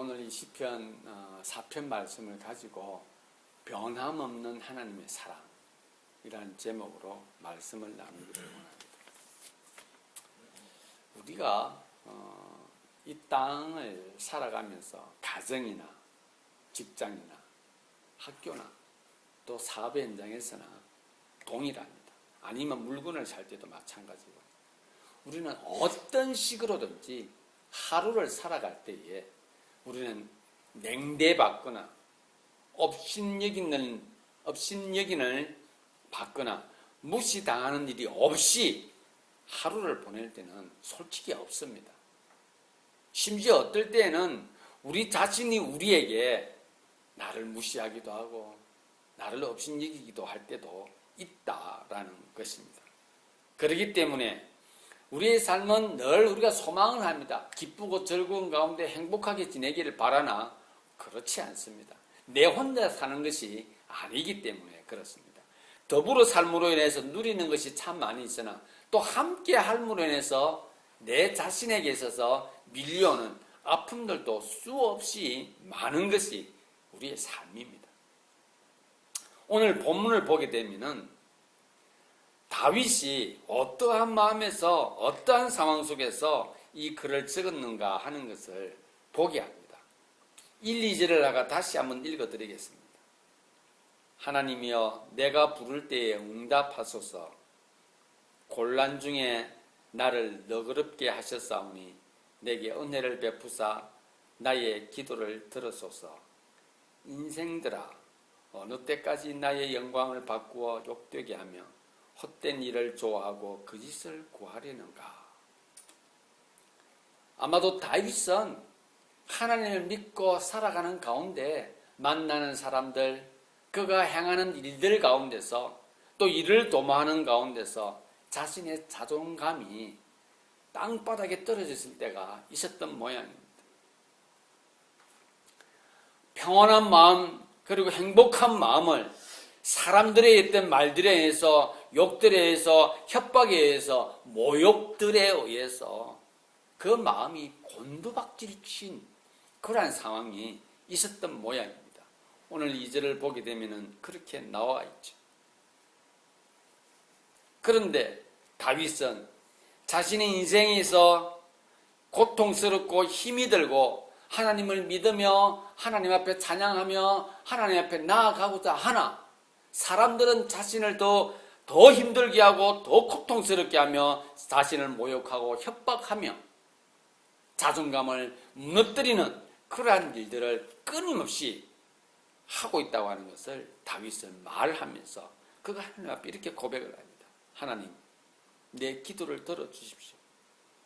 오늘 이 시편 어, 4편 말씀을 가지고 변함없는 하나님의 사랑이라는 제목으로 말씀을 나누기를 원합니다. 우리가 어, 이 땅을 살아가면서 가정이나 직장이나 학교나 또 사업의 현장에서나 동일합니다. 아니면 물건을 살 때도 마찬가지고 우리는 어떤 식으로든지 하루를 살아갈 때에 우리는 냉대받거나 업신여기는 업신여기는 받거나 무시당하는 일이 없이 하루를 보낼 때는 솔직히 없습니다. 심지어 어떨 때는 우리 자신이 우리에게 나를 무시하기도 하고 나를 업신여기기도 할 때도 있다라는 것입니다. 그렇기 때문에 우리의 삶은 늘 우리가 소망을 합니다. 기쁘고 즐거운 가운데 행복하게 지내기를 바라나 그렇지 않습니다. 내 혼자 사는 것이 아니기 때문에 그렇습니다. 더불어 삶으로 인해서 누리는 것이 참 많이 있으나 또 함께 할므로 인해서 내 자신에게 있어서 밀려오는 아픔들도 수없이 많은 것이 우리의 삶입니다. 오늘 본문을 보게 되면은 다윗이 어떠한 마음에서 어떠한 상황 속에서 이 글을 적었는가 하는 것을 보게 합니다. 1, 2절을 나가 다시 한번 읽어드리겠습니다. 하나님이여 내가 부를 때에 응답하소서 곤란 중에 나를 너그럽게 하셨사오니 내게 은혜를 베푸사 나의 기도를 들으소서 인생들아 어느 때까지 나의 영광을 바꾸어 욕되게 하며 헛된 일을 좋아하고 거짓을 그 구하려는가? 아마도 다윗은 하나님을 믿고 살아가는 가운데 만나는 사람들, 그가 행하는 일들 가운데서 또 일을 도모하는 가운데서 자신의 자존감이 땅바닥에 떨어졌을 때가 있었던 모양입니다. 평온한 마음 그리고 행복한 마음을 사람들의 했던 말들에 의해서 욕들에 의해서 협박에 의해서 모욕들에 의해서 그 마음이 곤두박질 친 그러한 상황이 있었던 모양입니다. 오늘 이 절을 보게 되면 그렇게 나와 있죠. 그런데 다윗은 자신의 인생에서 고통스럽고 힘이 들고 하나님을 믿으며 하나님 앞에 찬양하며 하나님 앞에 나아가고자 하나 사람들은 자신을 더, 더 힘들게 하고 더 고통스럽게 하며 자신을 모욕하고 협박하며 자존감을 무너뜨리는 그러한 일들을 끊임없이 하고 있다고 하는 것을 다윗은 말하면서 그가 하나님 앞에 이렇게 고백을 합니다. 하나님, 내 기도를 들어주십시오.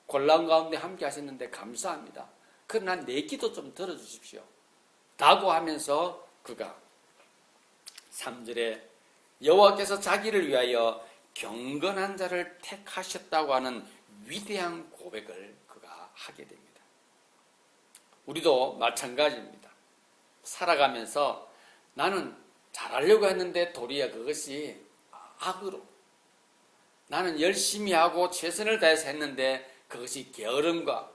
곤란 가운데 함께 하셨는데 감사합니다. 그러나 내 기도 좀 들어주십시오. 라고 하면서 그가 3절에 여호와께서 자기를 위하여 경건한 자를 택하셨다고 하는 위대한 고백을 그가 하게 됩니다. 우리도 마찬가지입니다. 살아가면서 나는 잘하려고 했는데 도리어 그것이 악으로 나는 열심히 하고 최선을 다해서 했는데 그것이 게으름과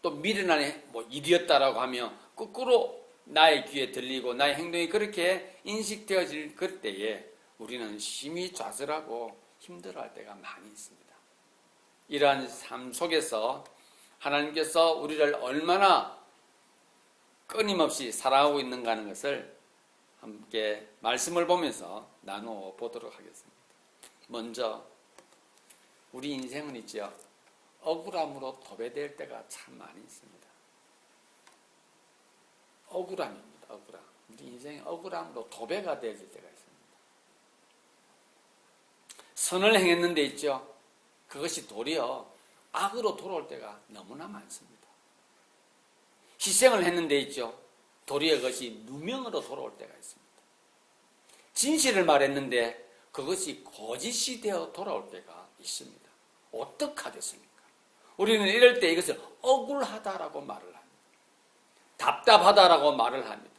또 미련한 뭐 일이었다라고 하며 거꾸로 나의 귀에 들리고 나의 행동이 그렇게 인식되어질 그때에 우리는 심히 좌절하고 힘들어할 때가 많이 있습니다. 이러한 삶 속에서 하나님께서 우리를 얼마나 끊임없이 사랑하고 있는가 하는 것을 함께 말씀을 보면서 나누어 보도록 하겠습니다. 먼저 우리 인생은 있죠. 억울함으로 도배될 때가 참 많이 있습니다. 억울함입니다. 억울함. 우리 인생이 억울함으로 도배가 되어질 때가 있습니다. 선을 행했는 데 있죠. 그것이 도리어 악으로 돌아올 때가 너무나 많습니다. 희생을 했는 데 있죠. 도리어 그것이 누명으로 돌아올 때가 있습니다. 진실을 말했는데 그것이 거짓이 되어 돌아올 때가 있습니다. 어떡하겠습니까? 우리는 이럴 때 이것을 억울하다라고 말을 합니다. 답답하다라고 말을 합니다.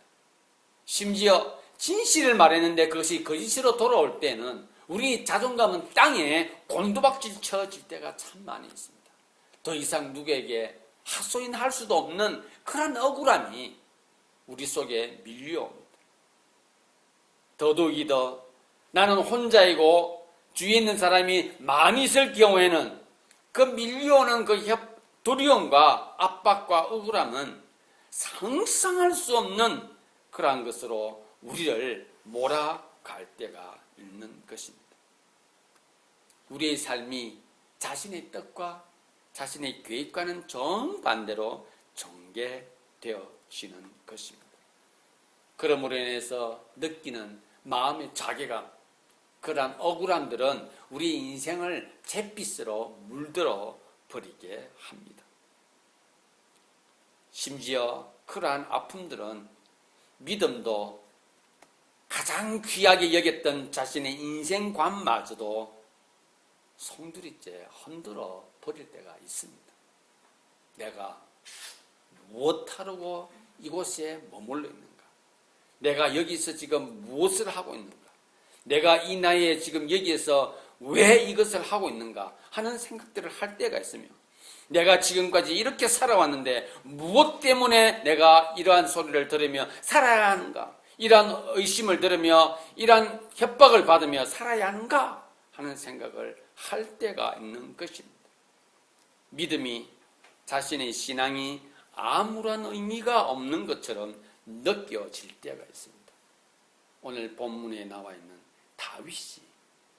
심지어 진실을 말했는데 그것이 거짓으로 돌아올 때는 우리 자존감은 땅에 곤두박질 쳐질 때가 참 많이 있습니다. 더 이상 누구에게 하소연할 수도 없는 그런 억울함이 우리 속에 밀려옵니다. 더더욱이 더 나는 혼자이고 주위에 있는 사람이 많이 있을 경우에는 그 밀려오는 그 협, 두려움과 압박과 억울함은 상상할 수 없는 그러한 것으로 우리를 몰아갈 때가 있는 것입니다. 우리의 삶이 자신의 뜻과 자신의 계획과는 정반대로 전개되어지는 것입니다. 그러므로 인해서 느끼는 마음의 자괴감, 그러한 억울함들은 우리 인생을 잿빛으로 물들어 버리게 합니다. 심지어 그러한 아픔들은 믿음도 가장 귀하게 여겼던 자신의 인생관마저도 송두리째 흔들어 버릴 때가 있습니다. 내가 무엇 하려고 이곳에 머물러 있는가? 내가 여기서 지금 무엇을 하고 있는가? 내가 이 나이에 지금 여기에서 왜 이것을 하고 있는가? 하는 생각들을 할 때가 있으며 내가 지금까지 이렇게 살아왔는데 무엇 때문에 내가 이러한 소리를 들으며 살아야 하는가? 이러한 의심을 들으며 이러한 협박을 받으며 살아야 하는가? 하는 생각을 할 때가 있는 것입니다. 믿음이 자신의 신앙이 아무런 의미가 없는 것처럼 느껴질 때가 있습니다. 오늘 본문에 나와 있는 다윗이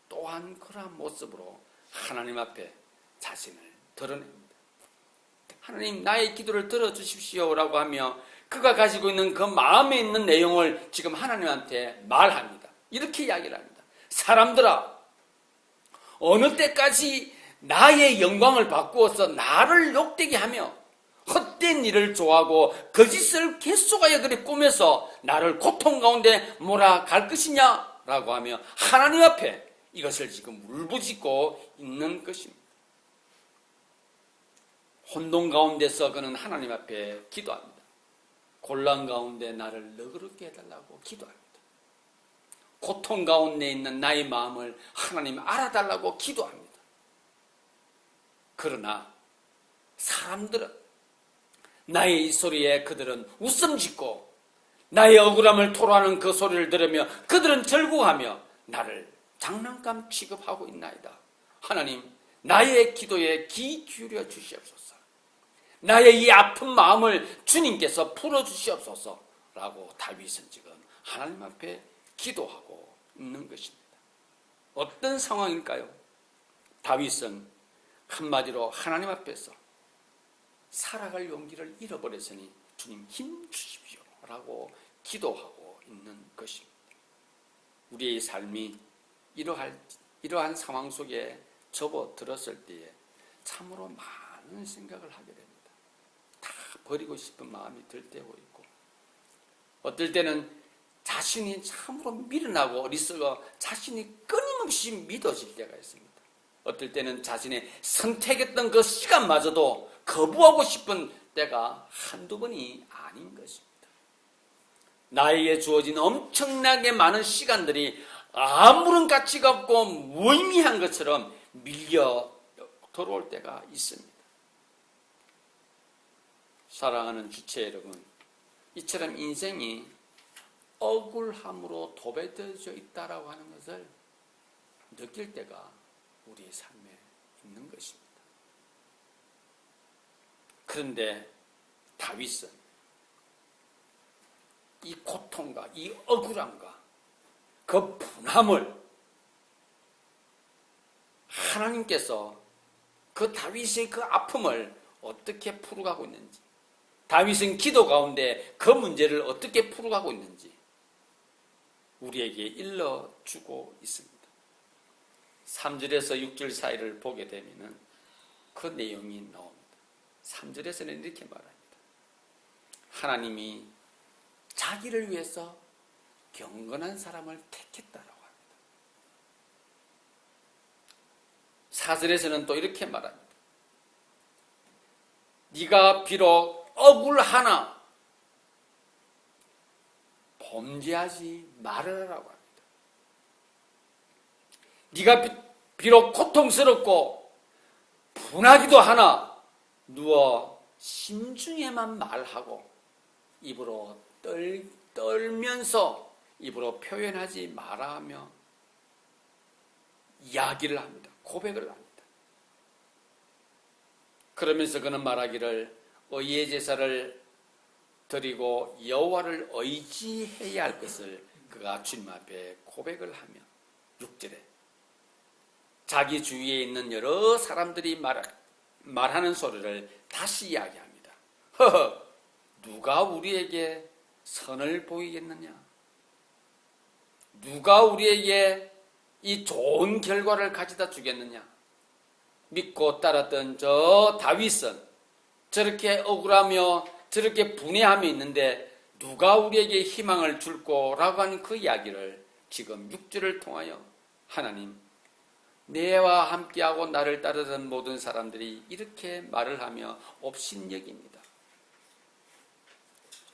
또한 그러한 모습으로 하나님 앞에 자신을 드러냅니다. 하나님 나의 기도를 들어주십시오라고 하며 그가 가지고 있는 그 마음에 있는 내용을 지금 하나님한테 말합니다. 이렇게 이야기를 합니다. 사람들아, 어느 때까지 나의 영광을 바꾸어서 나를 욕되게 하며 헛된 일을 좋아하고 거짓을 계속하여 그리 꾸며서 나를 고통 가운데 몰아갈 것이냐? 라고 하며 하나님 앞에 이것을 지금 울부짖고 있는 것입니다. 혼돈 가운데서 그는 하나님 앞에 기도합니다. 곤란 가운데 나를 너그럽게 해달라고 기도합니다. 고통 가운데 있는 나의 마음을 하나님 알아달라고 기도합니다. 그러나 사람들은 나의 이 소리에 그들은 웃음 짓고 나의 억울함을 토로하는 그 소리를 들으며 그들은 절구하며 나를 장난감 취급하고 있나이다. 하나님, 나의 기도에 귀 기울여 주시옵소서. 나의 이 아픈 마음을 주님께서 풀어주시옵소서. 라고 다윗은 지금 하나님 앞에 기도하고 있는 것입니다. 어떤 상황일까요? 다윗은 한마디로 하나님 앞에서 살아갈 용기를 잃어버렸으니 주님 힘 주십시오. 라고 기도하고 있는 것입니다. 우리의 삶이 이러할, 이러한 상황 속에 접어들었을 때에 참으로 많은 생각을 하게 됩니다. 다 버리고 싶은 마음이 들 때고 있고, 어떨 때는 자신이 참으로 미련하고 어리석어 자신이 끊임없이 믿어질 때가 있습니다. 어떨 때는 자신의 선택했던 그 시간마저도 거부하고 싶은 때가 한두 번이 아닌 것입니다. 나에게 주어진 엄청나게 많은 시간들이 아무런 가치가 없고 무의미한 것처럼 밀려 들어올 때가 있습니다. 사랑하는 주체 여러분, 이처럼 인생이 억울함으로 도배되어져 있다라고 하는 것을 느낄 때가 우리의 삶에 있는 것입니다. 그런데 다윗은 이 고통과 이 억울함과 그 분함을 하나님께서 그 다윗의 그 아픔을 어떻게 풀어가고 있는지 다윗은 기도 가운데 그 문제를 어떻게 풀어가고 있는지 우리에게 일러주고 있습니다. 3절에서 6절 사이를 보게 되면 그 내용이 나옵니다. 3절에서는 이렇게 말합니다. 하나님이 자기를 위해서 경건한 사람을 택했다라고 합니다. 4절에서는 또 이렇게 말합니다. 네가 비록 억울 하나 범죄하지 말으라고 합니다. 네가 비록 고통스럽고 분하기도 하나 누워 심중에만 말하고 입으로 떨, 떨면서 입으로 표현하지 마라 하며 이야기를 합니다. 고백을 합니다. 그러면서 그는 말하기를 의의 제사를 드리고 여호와를 의지해야 할 것을 그가 주님 앞에 고백을 하며 6절에 자기 주위에 있는 여러 사람들이 말, 말하는 소리를 다시 이야기합니다. 허허, 누가 우리에게 선을 보이겠느냐? 누가 우리에게 이 좋은 결과를 가져다 주겠느냐? 믿고 따랐던 저 다윗은 저렇게 억울하며 저렇게 분해하며 있는데 누가 우리에게 희망을 줄 거라고 하는 그 이야기를 지금 6절을 통하여 하나님 내와 함께하고 나를 따르던 모든 사람들이 이렇게 말을 하며 업신여깁니다.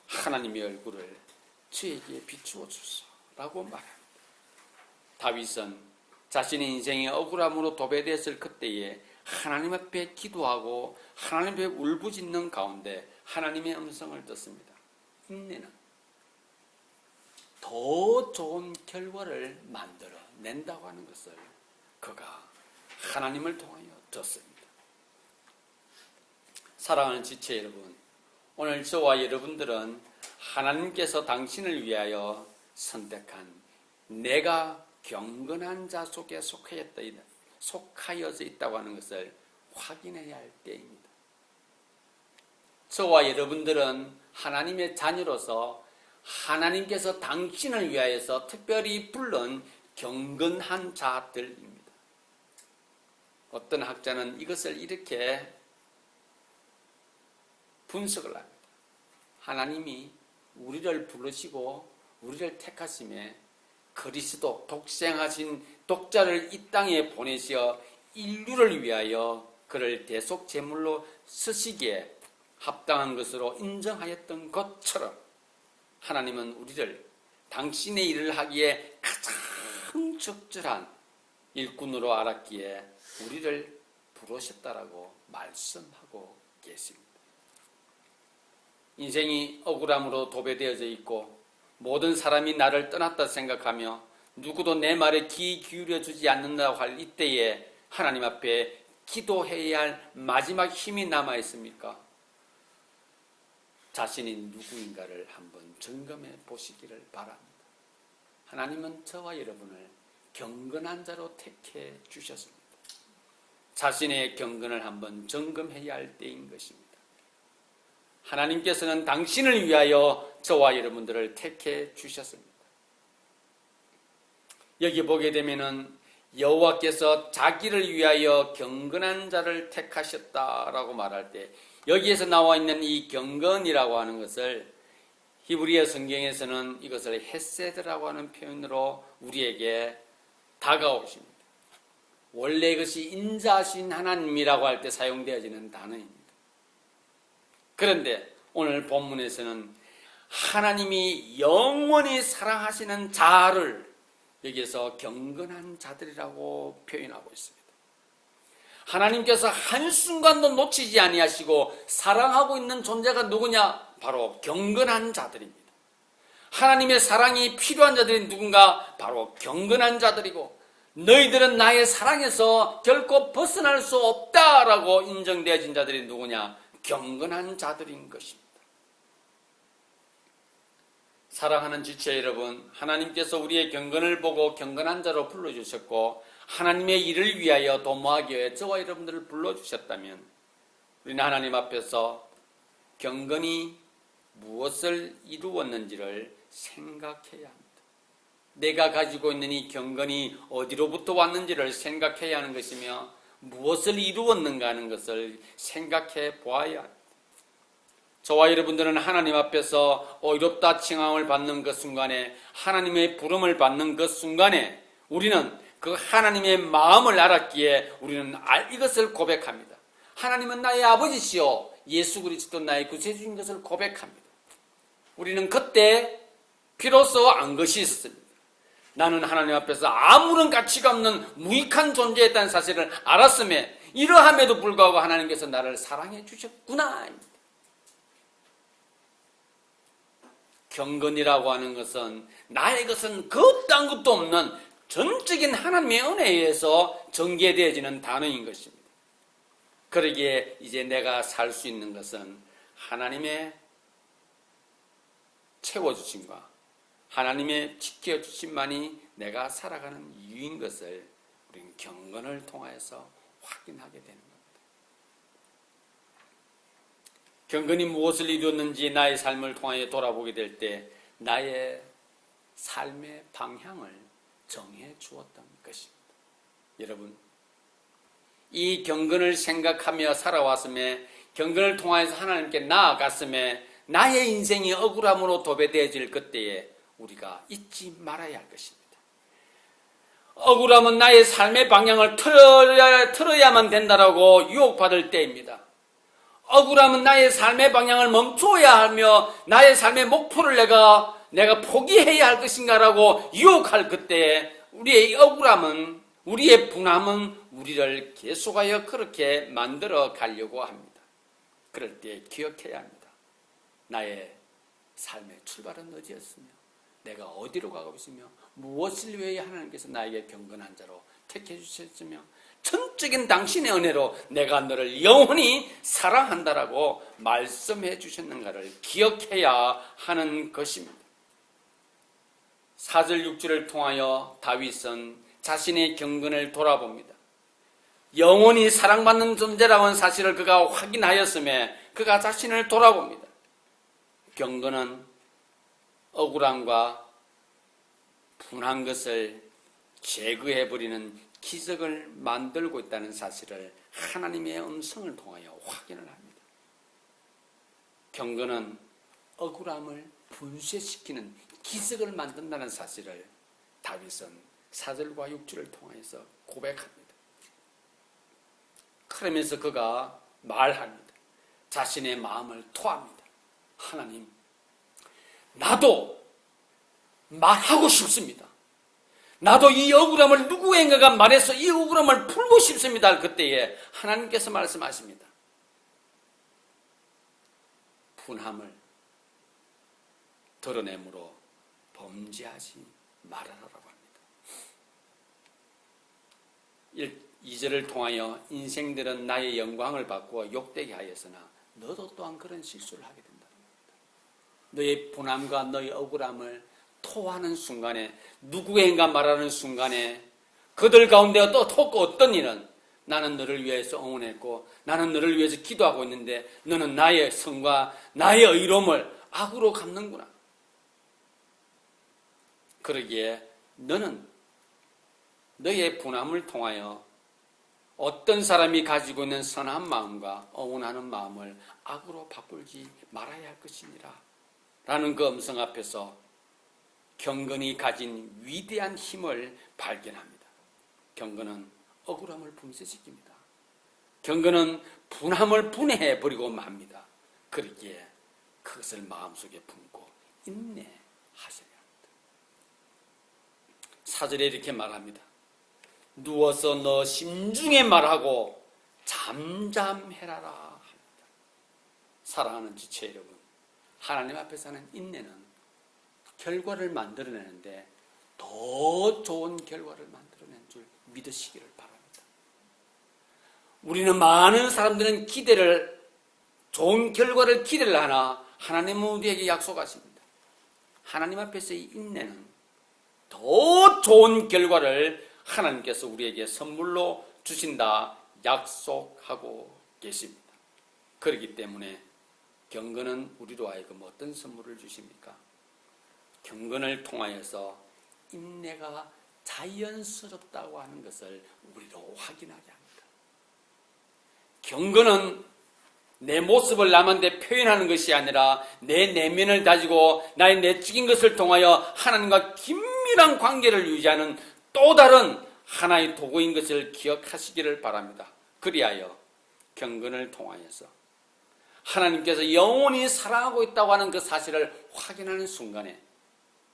하나님의 얼굴을 저에게 비추어 주소라고 말합니다. 다윗은 자신의 인생이 억울함으로 도배되었을 그때에 하나님 앞에 기도하고 하나님 앞에 울부짖는 가운데 하나님의 음성을 듣습니다. 인내는 더 좋은 결과를 만들어 낸다고 하는 것을 그가 하나님을 통하여 듣습니다. 사랑하는 지체 여러분, 오늘 저와 여러분들은 하나님께서 당신을 위하여 선택한 내가 경건한 자 속에 속하였다, 속하여져 있다고 하는 것을 확인해야 할 때입니다. 저와 여러분들은 하나님의 자녀로서 하나님께서 당신을 위하여서 특별히 불른 경건한 자들입니다. 어떤 학자는 이것을 이렇게 분석을 합니다. 하나님이 우리를 부르시고 우리를 택하심에 그리스도 독생하신 독자를 이 땅에 보내시어 인류를 위하여 그를 대속 제물로 쓰시기에 합당한 것으로 인정하였던 것처럼 하나님은 우리를 당신의 일을 하기에 가장 적절한 일꾼으로 알았기에 우리를 부르셨다라고 말씀하고 계십니다. 인생이 억울함으로 도배되어져 있고 모든 사람이 나를 떠났다 생각하며 누구도 내 말에 귀 기울여 주지 않는다고 할 이때에 하나님 앞에 기도해야 할 마지막 힘이 남아 있습니까? 자신이 누구인가를 한번 점검해 보시기를 바랍니다. 하나님은 저와 여러분을 경건한 자로 택해 주셨습니다. 자신의 경건을 한번 점검해야 할 때인 것입니다. 하나님께서는 당신을 위하여 저와 여러분들을 택해 주셨습니다. 여기 보게 되면은 여호와께서 자기를 위하여 경건한 자를 택하셨다라고 말할 때 여기에서 나와 있는 이 경건이라고 하는 것을 히브리어 성경에서는 이것을 헤세드라고 하는 표현으로 우리에게 다가오십니다. 원래 이것이 인자신 하나님이라고 할 때 사용되어지는 단어입니다. 그런데 오늘 본문에서는 하나님이 영원히 사랑하시는 자를 여기에서 경건한 자들이라고 표현하고 있습니다. 하나님께서 한순간도 놓치지 아니하시고 사랑하고 있는 존재가 누구냐? 바로 경건한 자들입니다. 하나님의 사랑이 필요한 자들이 누군가? 바로 경건한 자들이고 너희들은 나의 사랑에서 결코 벗어날 수 없다라고 인정되어진 자들이 누구냐? 경건한 자들인 것입니다. 사랑하는 지체 여러분, 하나님께서 우리의 경건을 보고 경건한 자로 불러주셨고 하나님의 일을 위하여 도모하기 위해 저와 여러분들을 불러주셨다면 우리는 하나님 앞에서 경건이 무엇을 이루었는지를 생각해야 합니다. 내가 가지고 있는 이 경건이 어디로부터 왔는지를 생각해야 하는 것이며 무엇을 이루었는가 하는 것을 생각해 보아야 합니다. 저와 여러분들은 하나님 앞에서 어이롭다 칭함을 받는 그 순간에 하나님의 부름을 받는 그 순간에 우리는 그 하나님의 마음을 알았기에 우리는 이것을 고백합니다. 하나님은 나의 아버지시요 예수 그리스도 나의 구세주인 것을 고백합니다. 우리는 그때 비로소 안 것이 있습니다. 나는 하나님 앞에서 아무런 가치가 없는 무익한 존재였다는 사실을 알았음에 이러함에도 불구하고 하나님께서 나를 사랑해 주셨구나. 경건이라고 하는 것은 나의 것은 그딴 것도 없는 전적인 하나님의 은혜에 의해서 전개되어지는 단어인 것입니다. 그러기에 이제 내가 살 수 있는 것은 하나님의 채워주심과 하나님의 지켜주심만이 내가 살아가는 이유인 것을 우리는 경건을 통하여서 확인하게 겁니다. 경건이 무엇을 이루었는지 나의 삶을 통하여 돌아보게 될 때 나의 삶의 방향을 정해 주었던 것입니다. 여러분, 이 경건을 생각하며 살아왔음에 경건을 통하여서 하나님께 나아갔음에 나의 인생이 억울함으로 도배되어질 그때에 우리가 잊지 말아야 할 것입니다. 억울함은 나의 삶의 방향을 틀어야, 틀어야만 된다라고 유혹받을 때입니다. 억울함은 나의 삶의 방향을 멈춰야 하며 나의 삶의 목표를 내가 내가 포기해야 할 것인가라고 유혹할 그때에 우리의 억울함은 우리의 분함은 우리를 계속하여 그렇게 만들어 가려고 합니다. 그럴 때 기억해야 합니다. 나의 삶의 출발은 어디였으며 내가 어디로 가고 있으며 무엇을 위해 하나님께서 나에게 경건한 자로 택해 주셨으며 전적인 당신의 은혜로 내가 너를 영원히 사랑한다라고 말씀해 주셨는가를 기억해야 하는 것입니다. 4절 6절을 통하여 다윗은 자신의 경건을 돌아봅니다. 영원히 사랑받는 존재라고 하는 사실을 그가 확인하였음에 그가 자신을 돌아봅니다. 경건은 억울함과 분한 것을 제거해버리는 기적을 만들고 있다는 사실을 하나님의 음성을 통하여 확인을 합니다. 경건은 억울함을 분쇄시키는 기적을 만든다는 사실을 다윗은 사절과 육절을 통해서 고백합니다. 그러면서 그가 말합니다. 자신의 마음을 토합니다. 하나님, 나도 말하고 싶습니다. 나도 이 억울함을 누구인가가 말해서 이 억울함을 풀고 싶습니다. 그때에 하나님께서 말씀하십니다. 분함을 드러내므로 범죄하지 말아라라고 합니다. 2절을 통하여 인생들은 나의 영광을 받고 욕되게 하였으나 너도 또한 그런 실수를 하게 된다는 겁니다. 너의 분함과 너의 억울함을 토하는 순간에 누구인가 말하는 순간에 그들 가운데 또 토고 어떤 일은 나는 너를 위해서 응원했고 나는 너를 위해서 기도하고 있는데 너는 나의 성과 나의 의로움을 악으로 갚는구나. 그러기에 너는 너의 분함을 통하여 어떤 사람이 가지고 있는 선한 마음과 어원하는 마음을 악으로 바꿀지 말아야 할 것이니라. 라는 그 음성 앞에서 경건이 가진 위대한 힘을 발견합니다. 경건은 억울함을 분쇄시킵니다. 경건은 분함을 분해해 버리고 맙니다. 그러기에 그것을 마음속에 품고 인내하셔야 합니다. 사절에 이렇게 말합니다. 누워서 너 심중에 말하고 잠잠해라라 합니다. 사랑하는 지체 여러분, 하나님 앞에서는 인내는 결과를 만들어내는데 더 좋은 결과를 만들어낸 줄 믿으시기를 바랍니다. 우리는 많은 사람들은 기대를 좋은 결과를 기대를 하나 하나님은 우리에게 약속하십니다. 하나님 앞에서의 인내는 더 좋은 결과를 하나님께서 우리에게 선물로 주신다 약속하고 계십니다. 그렇기 때문에 경건은 우리로 하여금 어떤 선물을 주십니까? 경건을 통하여서 인내가 자연스럽다고 하는 것을 우리로 확인하게 합니다. 경건은 내 모습을 남한테 표현하는 것이 아니라 내 내면을 가지고 나의 내적인 것을 통하여 하나님과 긴밀한 관계를 유지하는 또 다른 하나의 도구인 것을 기억하시기를 바랍니다. 그리하여 경건을 통하여서 하나님께서 영원히 사랑하고 있다고 하는 그 사실을 확인하는 순간에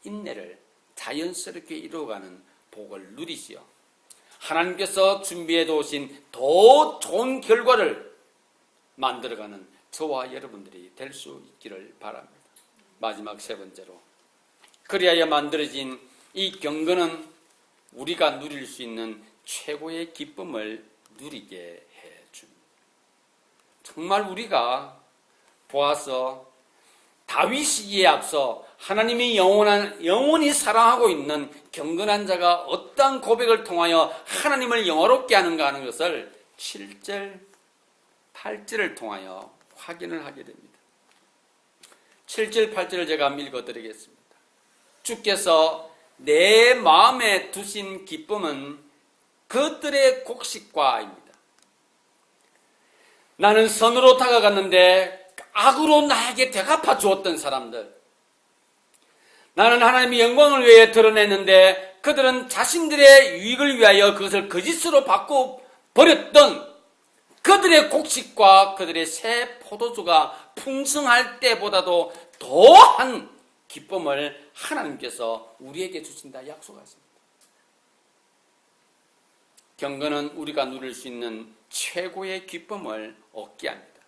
인내를 자연스럽게 이루어가는 복을 누리시오. 하나님께서 준비해 두신 더 좋은 결과를 만들어가는 저와 여러분들이 될 수 있기를 바랍니다. 마지막 세 번째로 그리하여 만들어진 이 경건은 우리가 누릴 수 있는 최고의 기쁨을 누리게 해 줍니다. 정말 우리가 보아서 다윗이기에 앞서 하나님이 영원한, 영원히 사랑하고 있는 경건한 자가 어떠한 고백을 통하여 하나님을 영화롭게 하는가 하는 것을 7절, 8절을 통하여 확인을 하게 됩니다. 7절, 8절을 제가 한번 읽어드리겠습니다. 주께서 내 마음에 두신 기쁨은 그들의 곡식과입니다. 나는 선으로 다가갔는데 악으로 나에게 대갚아 주었던 사람들. 나는 하나님의 영광을 위해 드러냈는데 그들은 자신들의 유익을 위하여 그것을 거짓으로 바꿔 버렸던 그들의 곡식과 그들의 새 포도주가 풍성할 때보다도 더한 기쁨을 하나님께서 우리에게 주신다 약속하십니다. 경건은 우리가 누릴 수 있는 최고의 기쁨을 얻게 합니다.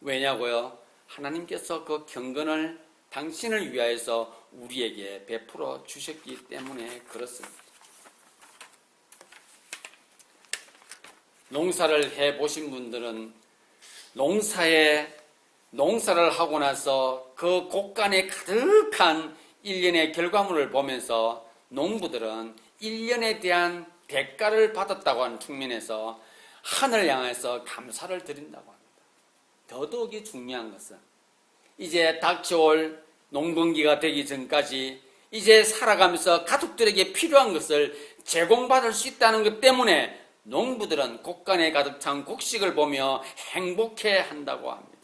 왜냐고요? 하나님께서 그 경건을 당신을 위하여서 우리에게 베풀어 주셨기 때문에 그렇습니다. 농사를 해 보신 분들은 농사에 농사를 하고 나서 그 곡간에 가득한 일년의 결과물을 보면서 농부들은 일년에 대한 대가를 받았다고 하는 측면에서 하늘 향해서 감사를 드린다고 합니다. 더더욱이 중요한 것은 이제 닥쳐올 농번기가 되기 전까지 이제 살아가면서 가족들에게 필요한 것을 제공받을 수 있다는 것 때문에 농부들은 곡간에 가득 찬 곡식을 보며 행복해 한다고 합니다.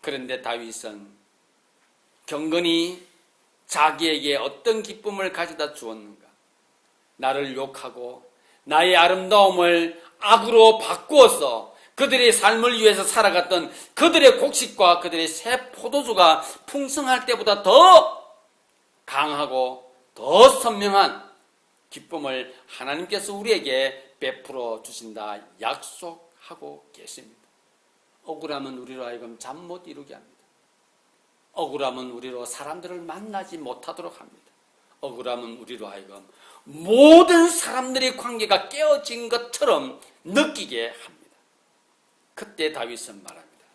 그런데 다윗은 경건히 자기에게 어떤 기쁨을 가져다 주었는가? 나를 욕하고 나의 아름다움을 악으로 바꾸어서 그들의 삶을 위해서 살아갔던 그들의 곡식과 그들의 새 포도주가 풍성할 때보다 더 강하고 더 선명한 기쁨을 하나님께서 우리에게 베풀어 주신다 약속하고 계십니다. 억울하면 우리로 하여금 잠 못 이루게 합니다. 억울하면 우리로 사람들을 만나지 못하도록 합니다. 억울하면 우리로 하여금 모든 사람들의 관계가 깨어진 것처럼 느끼게 합니다. 그때 다윗은 말합니다.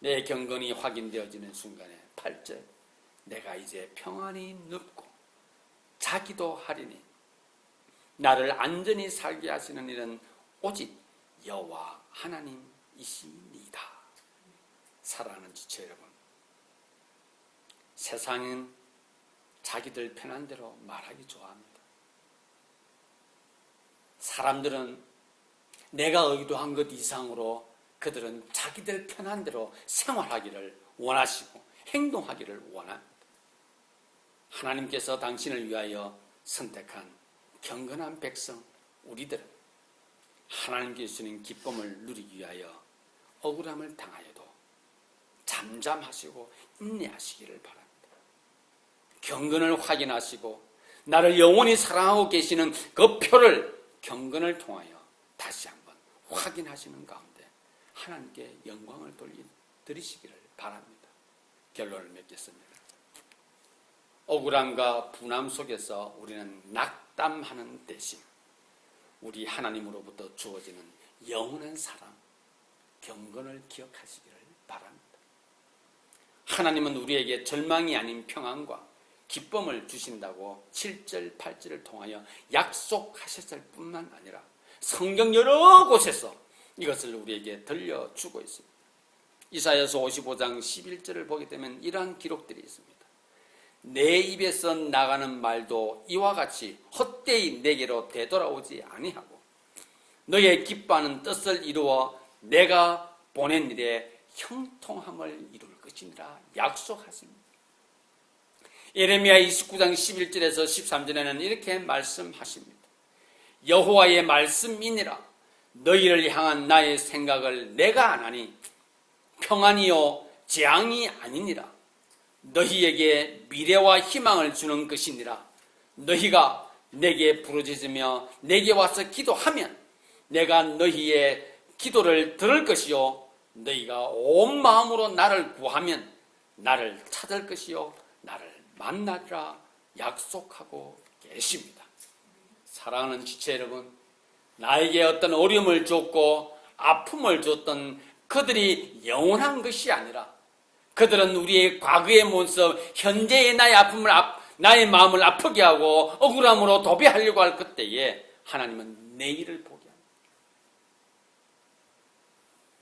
내 경건이 확인되어지는 순간에 8절 내가 이제 평안히 눕고 자기도 하리니 나를 안전히 살게 하시는 일은 오직 여호와 하나님이시니다. 사랑하는 지체 여러분, 세상은 자기들 편한 대로 말하기 좋아합니다. 사람들은 내가 의도한 것 이상으로 그들은 자기들 편한 대로 생활하기를 원하시고 행동하기를 원합니다. 하나님께서 당신을 위하여 선택한 경건한 백성 우리들은 하나님께 주시는 기쁨을 누리기 위하여 억울함을 당하여도 잠잠하시고 인내하시기를 바랍니다. 경건을 확인하시고 나를 영원히 사랑하고 계시는 그 표를 경건을 통하여 다시 한번 확인하시는 가운데 하나님께 영광을 돌리 드리시기를 바랍니다. 결론을 맺겠습니다. 억울함과 분함 속에서 우리는 낙담하는 대신 우리 하나님으로부터 주어지는 영원한 사랑, 경건을 기억하시기를 바랍니다. 하나님은 우리에게 절망이 아닌 평안과 기쁨을 주신다고 7절, 8절을 통하여 약속하셨을 뿐만 아니라 성경 여러 곳에서 이것을 우리에게 들려주고 있습니다. 이사야서 55장 11절을 보게 되면 이러한 기록들이 있습니다. 내 입에서 나가는 말도 이와 같이 헛되이 내게로 되돌아오지 아니하고 너의 기뻐하는 뜻을 이루어 내가 보낸 일에 형통함을 이룰 것이니라 약속하십니다. 예레미야 29장 11절에서 13절에는 이렇게 말씀하십니다. 여호와의 말씀이니라 너희를 향한 나의 생각을 내가 안하니 평안이요 재앙이 아니니라 너희에게 미래와 희망을 주는 것이니라 너희가 내게 부르짖으며 내게 와서 기도하면 내가 너희의 기도를 들을 것이요 너희가 온 마음으로 나를 구하면 나를 찾을 것이요 나를 만나리라 약속하고 계십니다. 사랑하는 지체 여러분, 나에게 어떤 어려움을 줬고 아픔을 줬던 그들이 영원한 것이 아니라 그들은 우리의 과거의 모습, 현재의 나의 아픔을 아- 나의 마음을 아프게 하고 억울함으로 도배하려고 할 그때에 하나님은 내일을 보게 합니다.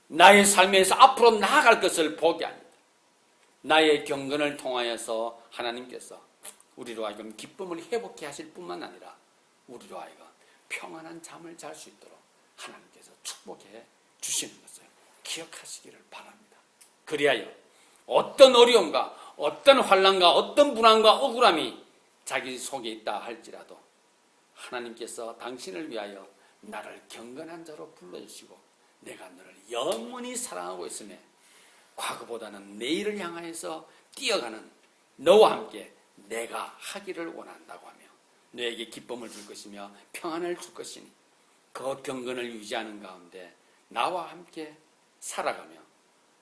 나의 삶에서 앞으로 나아갈 것을 보게 합니다. 나의 경건을 통하여서 하나님께서 우리로 하여금 기쁨을 회복케 하실 뿐만 아니라 우리로 하여금 평안한 잠을 잘 수 있도록 하나님께서 축복해 주시는 것을 기억하시기를 바랍니다. 그리하여 어떤 어려움과 어떤 환란과 어떤 불안과 억울함이 자기 속에 있다 할지라도 하나님께서 당신을 위하여 나를 경건한 자로 불러주시고 내가 너를 영원히 사랑하고 있음에 과거보다는 내일을 향하여서 뛰어가는 너와 함께 내가 하기를 원한다고 하며 너에게 기쁨을 줄 것이며 평안을 줄 것이니 그 경건을 유지하는 가운데 나와 함께 살아가며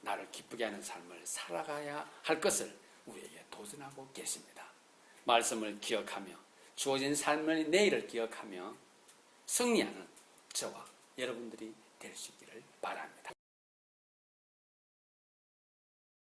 나를 기쁘게 하는 삶을 살아가야 할 것을 우리에게 도전하고 계십니다. 말씀을 기억하며 주어진 삶의 내일을 기억하며 승리하는 저와 여러분들이 될 수 있기를 바랍니다.